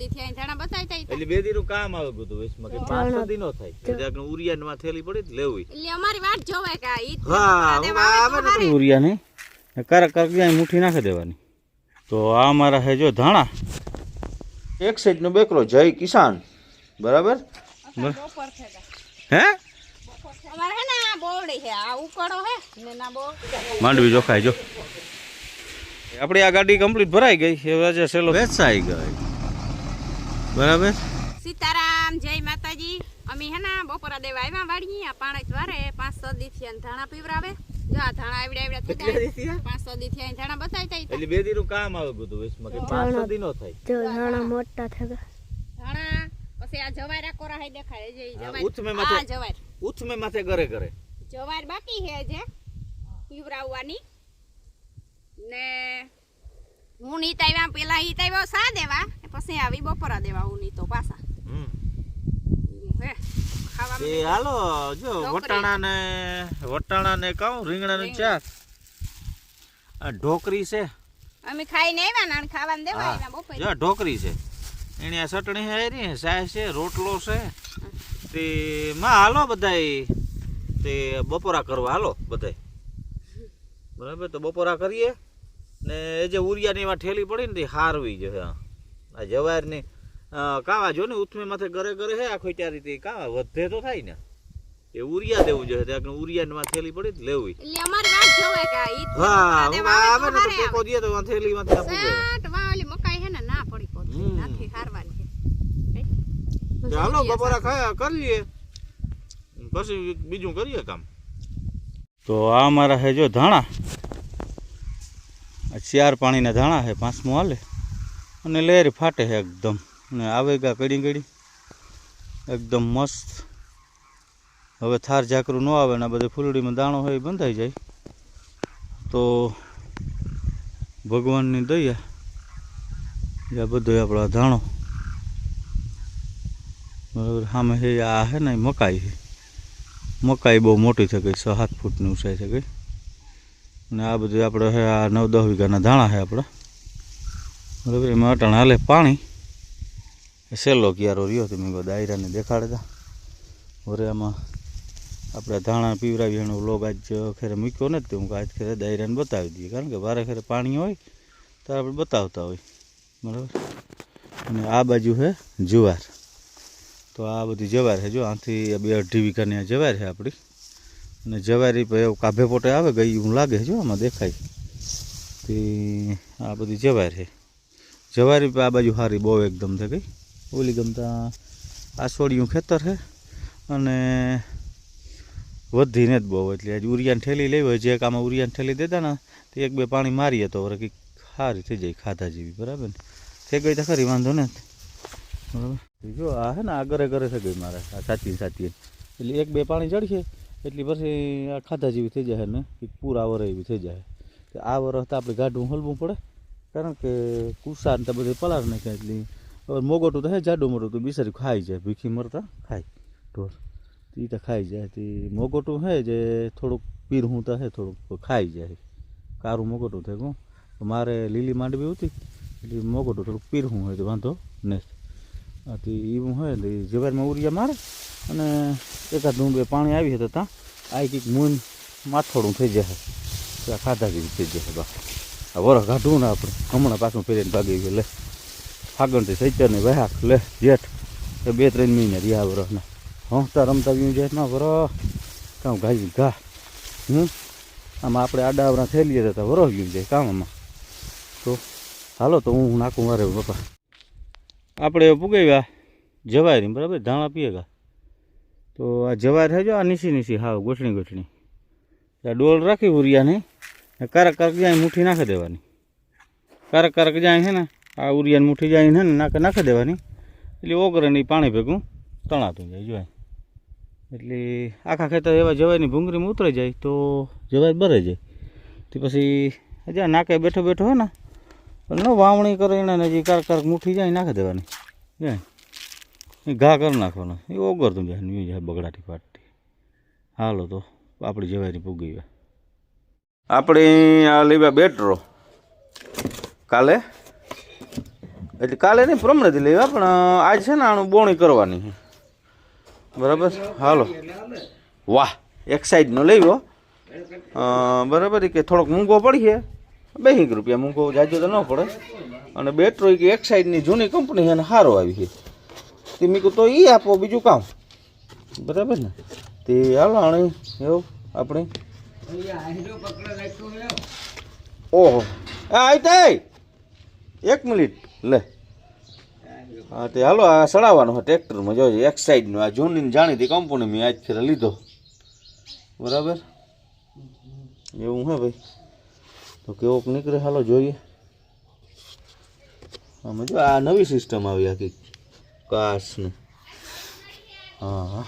દી થી ધાણા બતાવતા એટલે બે દીનું કામ આવે બધું કે પાંચ દી નો થાય. એટલે ઉરિયાનમાં થેલી પડી તો લેવી. એટલે અમારી વાટ જોવાય કે હા આવે ઉરિયા જાય મુઠ્ઠી નાખી દેવાની. તો આ મારા હે જો ધાણા. એક સાઈડ નો બેકરો જય કિસાન. બરાબર? હે? અમારે હે ને આ બોવડી છે આ ઉકળો હે ને ના બોવ માંડવી જોખાય જો. આપણી આ ગાડી કમ્પ્લીટ ભરાઈ ગઈ એ વજે સેલો વેચાઈ ગઈ. બરાબર? સીતારામ જય માતાજી. અમે હે ને બપોરા દેવા આવ્યા વાળી આ પાણી વારે પાંચ છ દી થી ધાણા પીવરાવે. જો આ ધાણા આવડ્યા આવડ્યા દી થયા? પાંચ છ દી થી ધાણા બતાવી હતા. એટલે બે દીનું કામ આવે બધું વેચમાં કે પાંચ છ દી નો થાય. જો ધાણા મોટા થયા ધાણા પછી આ જવાયરા કોરા હે દેખાય જે ઈ જવાય ઉથમે માથે. આ જવાય ઉથમે માથે ઘરે ઘરે. જવાર બાકી હે જે પીવરાવવાની. ને હું નીત આવ્યા પેલા ઈત આવ્યો સા દેવા? પછી આવી બપોરા દેવા હું નીતો પાછા. એ હાલો જો વટાણા ને વટાણા ને કહું રીંગણા. નું ચા આ ઢોકરી છે. અમે ખાઈને આવ્યા ને ખાવાનું દેવા એના બપોરે. જો ઢોકરી છે. એની આ ચટણી હે રી સાય છે રોટલો છે. તે માં હાલો બધાય. તે બપોરા કરવા હાલો બધાય. બરાબર તો બપોરા કરીએ. ને એ જે ઉરિયાની એમાં ઠેલી પડી ને તે હારવી જો હા. આ જવારની કાવા જો ને ઉથમે માથે ઘરે ઘરે હે આખો ત્યારે રીતે કાવા વધે તો થાય ને. એ ઉરિયા દેવું જોઈએ ત્યાં ઉરિયાની માં થેલી પડી લેવી. હા આવે ને તો તો તો થેલી માંથી આપું મકાઈ હે ને ના પડી હમ. નથી હારવાની હે? બપોરા ખાયા કરીએ પછી બીજું કરીએ કામ. તો આ અમારા હે જો ધાણા. ચાર પાણીના ધાણા છે, પાંચમું હાલે. અને લહેર ફાટે છે એકદમ. અને આવે ગા કડી કડી. એકદમ મસ્ત. હવે થાર ઝાકરું ન આવે ને આ બધે ફૂલડીમાં દાણો હોય બંધાઈ જાય. તો ભગવાનની દયા. આ બધો આપણો ધાણો. બરાબર, સામે છે આ છે ને મકાઈ છે. મકાઈ બહુ મોટી થઈ ગઈ છ સાત ફૂટની ઊંચાઈ થઈ ગઈ અને આ બધું આપણે છે આ નવ દસ વીઘાના ધાણા છે આપણા બરાબર, એમાં અટાણ હાલે પાણી. સેલો ક્યારો રહ્યો તો મેં કહ્યું દાયરાને દેખાડતા. વરે આમાં આપણે ધાણા પીવરાવી, એનો લોગ આજ ખેરે મૂક્યો નથી, તો હું આજ ખેરે દાયરાને બતાવી દઈએ. કારણ કે વારે ખેરે પાણી હોય, ત્યારે આપણે બતાવતા હોય. બરાબર? અને આ બાજુ છે જુવાર. તો આ બધી જવાર છે જો, આથી બે અઢી વીઘાની આ જવાર છે આપણી અને જવારી એવું કાભે પોટે આવે, ગઈ એવું લાગે જો આમાં દેખાય. તે આ બધી જવારી છે. જવારી આ બાજુ સારી બહુ એકદમ થઈ ગઈ ઓલી ગમતા આ સોડિયું ખેતર છે અને વધીને જ બહુ, એટલે આજે ઉરિયાને ઠેલી લેવી હોય, જે એક આમાં ઉરિયાની ઠેલી દેતા ને, તો એક બે પાણી મારીએ તો વરે કંઈક સારી થઈ જાય, ખાધા જેવી, બરાબર ને? થઈ ગઈ તો ખરી, વાંધો ને? બરાબર. જો આ હે ને, આ ઘરે ઘરે થઈ ગઈ મારે, આ સાચી સાચી એટલે એક બે પાણી ચડશે એટલી પછી આ ખાધા જેવી થઈ જાય ને પૂર પૂરા વર એવી થઈ જાય. તો આ વરસ તો આપણે ગાઢું હલવું પડે. કારણ કે કુસાર ને બધે પલાર નાખ્યા એટલે હવે મોગોટું તો હે જાડું મોટું, તો બિચારી ખાઈ જાય, ભીખી મરતા ખાય, ઢોર. એ તો ખાઈ જાય. તે મોગોટું હે જે થોડુંક પીરહું તો હે થોડુંક ખાઈ જાય. કારું મોગોટું થાય કહું મારે લીલી માંડવી હતી, એટલે મોગોટું થોડુંક પીરહું હોય તો વાંધો નહીં આથી એવું હોય ને જવારમાં ઉરિયા મારે અને એકાદ ડુંબે પાણી આવી તો ત્યાં આ કંઈક મૂન માથોડું થઈ જાય ત્યાં ખાધા જેવી થઈ જાય બા. આ વરસ કાઢવું ને આપણે. હમણાં પાછું ફેરીને ભાગી ગયું. લે. ફાગણથી સૈચર ને વહાક. લે, જેઠ. એ બે ત્રણ મહિના રહ્યા વરસના હંસતા રમતા ગયું ના વરસ કામ ઘાઈ ઘા હમ? આમાં આપણે આડા આવડા થયેલી હતા વરસ ગયું જાય કામમાં તો, હાલો તો હું નાખું મારે બાપા. આપણે પુગાવ્યા જવારી બરાબર ધાણા પીએગા. તો આ જવાર છે આ નીસી નીસી, હાવ ગોઠણી ગોઠણી. આ ડોલ રાખી ઉરિયાને કારક કારક જાય મુઠ્ઠી નાખી દેવાની. કારક કારક જાય છે ને, આ ઉરિયાની મુઠ્ઠી જાય છે ને, નાખે નાખી દેવાની. એટલે ઓગરણી પાણી ભેગું તણાતું જાય, જોવાય. એટલે આખા ખેતર એવા જવાયની ભૂંગળીમાં ઉતરી જાય, તો જવાય બરે જાય. તે પછી હજા નાકે બેઠો બેઠો હોય ને ન વાવણી કરે એને હજી કારક કારક મુઠ્ઠી જાય, નાખી દેવાની. જાય. ઘા કરી નાખવાનો. એ ઓગરતું જાય ને જાય બગડાટી પાટતી હાલો તો, આપણી જવાયરી પૂગી ગયા. આપણે આ લેવા બેટરો. કાલે? એટલે કાલે નહીં, પ્રમણેથી લેવા પણ આજ છે ને આનું બોણી કરવાની છે. બરાબર? હાલો. વાહ, એક સાઈડનો લેવો બરાબર કે થોડોક મૂંઘો પડીએ બેહીક રૂપિયા મૂકો, જાજો તો ન પડે. અને બેટરો કે એક સાઈડની જૂની કંપની છે ને સારો આવી છે. તે મીકું તો એ આપો, બીજું કામ. બરાબર ને? તે હાલો, આણે, એવું, આપણે. ઓહો આઈ એક મિનિટ, લે. હા, તે હાલો, આ સડાવવાનો ટ્રેક્ટરમાં. જોજો એક સાઈડનું આ જૂની જાણીતી કંપની મેં આજ ફેર લીધો. બરાબર? એવું હે ભાઈ. તો કેવોક નીકળે, હાલો જોઈએ. આમાં આ નવી સિસ્ટમ આવી આખી. કાસની હા હા.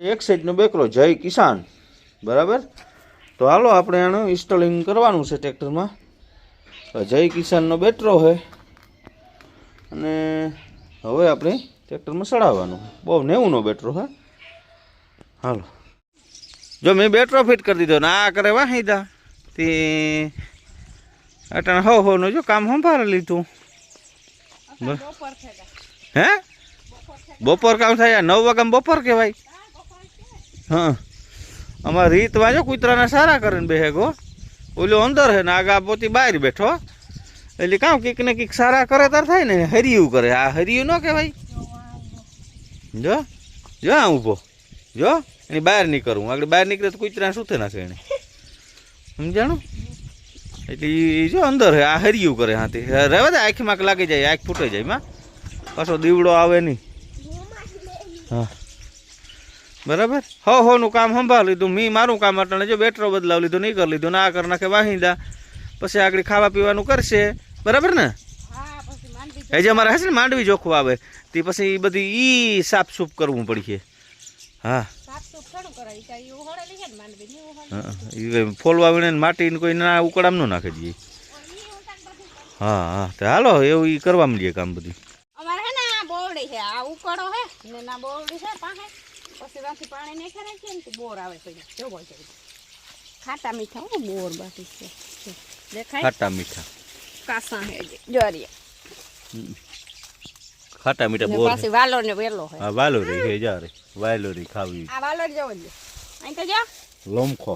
એક સાઈડનો બેકરો, જય કિસાન. બરાબર? તો હાલો, આપણે એનું ઇન્સ્ટોલિંગ કરવાનું છે ટ્રેક્ટરમાં. જય કિસાનનો બેટરો છે અને હવે આપણે ટ્રેક્ટરમાં ચડાવવાનું. બહુ નેવુંનો બેટરો, હે? હાલો. જો, મેં બેટરો ફિટ કરી દીધો. ને, આ કરે વાહીદા તે અટાણે હો હોનું જો કામ સંભાળી લીધું. હે? બપોર કામ થાય નવ વાગ્યા બપોર કહેવાય. હા. અમારે રીત વાંચો કૂતરાના સારા કરીને બેહે ગો. ઓલું અંદર હે ને આગા પોતી બહાર બેઠો. એટલે કામ કીક ને કીક સારા કરે તાર થાય ને હરિયું કરે. આ હરિયું ન કહેવાય. જો જો આ ઊભો. જો એની બહાર નીકળવું આગળ બહાર નીકળે તો કૂતરા શું થઈ છે એને સમજાણું? એટલે એ જો અંદર આ હરિયું કરે હાથી. રહેવા દે આંખમાં લાગી જાય આંખ ફૂટે જાય માં. પાછો દીવડો આવે નહીં. હા. બરાબર? હો હોનું કામ સંભાળ લીધું. મી મારું કામ અટાણે જો બેટરો બદલાવ લીધો નહીં કરી લીધું ના કરી નાખે વાહિંદા. પછી આગળ ખાવા પીવાનું કરશે. બરાબર ને? એ જે અમારે હશે ને માંડવી જોખું આવે તે પછી એ બધી ઈ સાફ સૂફ કરવું પડશે. હા. ફોલવા વીણે ને કોઈ ના ઉકળામ ન નાખી દઈએ હા હા. તો હાલો એવું ઈ કરવા મળીએ કામ બધું. અમારે હે ને આ બોરડી છે. આ ઉકળો હે ને ના બોરડી છે પાસે પછી ત્યાંથી પાણી નાખે રાખીએ ને બોર આવે પછી ખાટા મીઠા હો બોર બાકી છે. દેખાય? ખાટા મીઠા. કાસા હે જે જોરીએ ખાટા મીઠા બોર પાછી વાલોર ને વેલો હે હા વાલોરી હે જા રે વાલોરી ખાવી. આ વાલોર જેવો જ અહીં તો જો. લોમખો.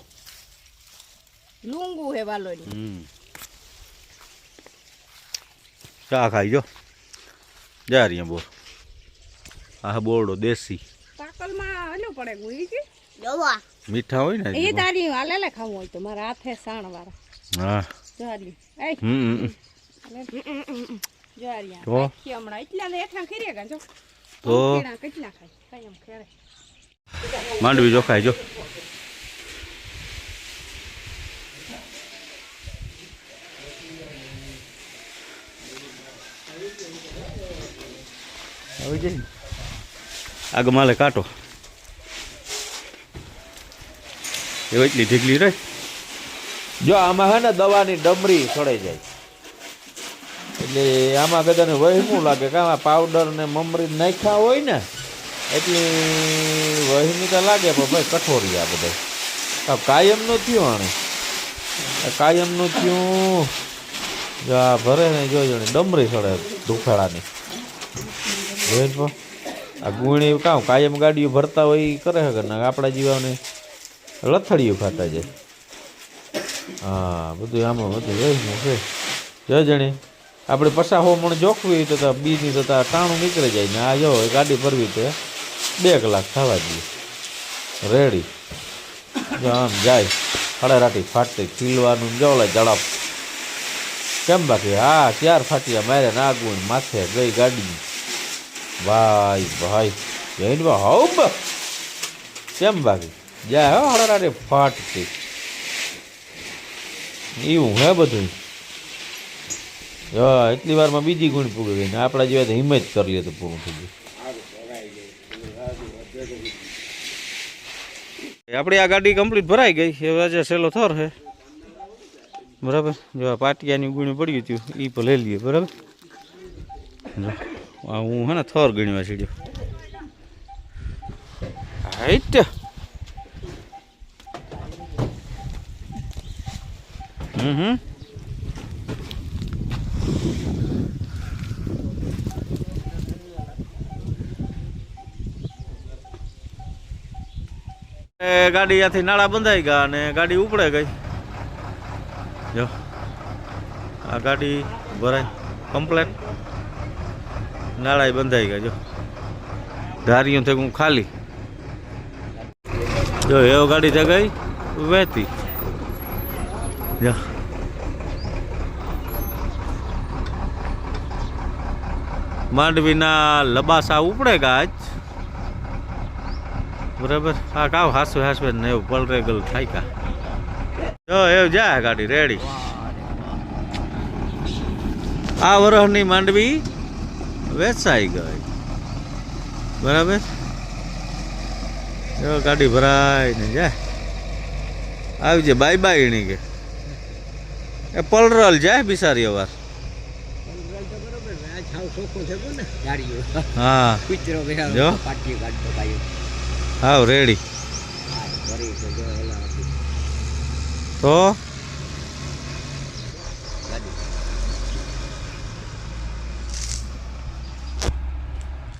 લુંગુ હે વાલોરી. હમ. ચા ખાઈ જો. જા રે બોર. આ બોરડો દેશી. પાકલમાં હલો પડે ગુઈ છે મીઠા હોય ને એ તારી હાલે લે ખાવું હોય તો. મારા હાથે સાણ વાળા હા ચાલી એ. હમ. હમ, હમ. જોરિયા તો? રાખી હમણાં એટલા ને એટલા ખીરે ગયા જો તો? કેળા કેટલા ખાય કઈ એમ ખેરે માંડવી જો ખાઈ જો આવી જાય આગ માલે કાંટો એવો એટલી ઢીકલી રહે જો આમાં હે ને દવાની ડમરી સડાઈ જાય એટલે આમાં કદાચ વહેમું લાગે? કે આમાં પાવડર ને મમરી નાખ્યા હોય ને, એટલી વહેમી તો લાગે, પણ ભાઈ કઠોરી આ બધા. કાયમનું થયું આણે. કાયમનું થયું, જો આ ભરે ને જોજો ને ડમરી સડે દુખાડાની જોઈ તો આ ગુણી કામ, કાયમ ગાડીઓ ભરતા હોય એ કરે છે ને? આપણા જીવાને લથડીઓ ખાતા જાય. હા, બધું આમાં બધું વહીનું છે. જો જણી આપણે પસા હો જોખવી તો બીની તો તા ટાણું નીકળી જાય ને આ જો ગાડી ભરવી તે બે કલાક થવા દઈએ. રેડી આમ જાય. હળેરાટી ફાટતી, ખીલવાનું જો ઓલા ઝડપ. કેમ બાકી? હા, ચાર ફાટ્યા મારે નાગવું માથે ગઈ ગાડી ભાઈ ભાઈ. જઈને બા હો બા. કેમ બાકી? જાય હો હળરાટી ફાટતી. એવું હે બધું હા, એટલી વારમાં બીજી ગુણ પૂગી ગઈ ને આપણા જેવા તો હિંમત કરી લે તો પૂરું થઈ ગયું આપણી આ ગાડી કમ્પ્લીટ ભરાઈ ગઈ એ આજે સહેલો થર છે. બરાબર? જો આ પાટિયાની ગુણી પડ્યું હતું એ લઈ લઈએ, બરાબર? આ હું હે ને થર ગણવા સીડ્યો હાઈટ. હમ હમ. ગાડી ત્યાંથી નાળા બંધાઈ ગયા અને ગાડી ઉપડે ગઈ. જો, આ ગાડી ભરાય કમ્પ્લેટ નાળાય બંધાઈ ગયા, જો. ધારીયું થઈ હું ખાલી. જો, એવો ગાડી થઈ ગઈ વહેતી જો. માંડવીના લબાસા ઉપડે ગાજ બરાબર? હા કાવ હાસુ હાસવે ને એવું પલરેગલ થાય કા. જો એવું જાય ગાડી રેડી આ વરહની માંડવી વેચાઈ ગઈ. બરાબર? જો ગાડી ભરાય ને જાય આવી જાય બાય બાય એની કે. એ પલરલ જાય બિસારી અવાર. હા. જો. હાવ રેડી તો?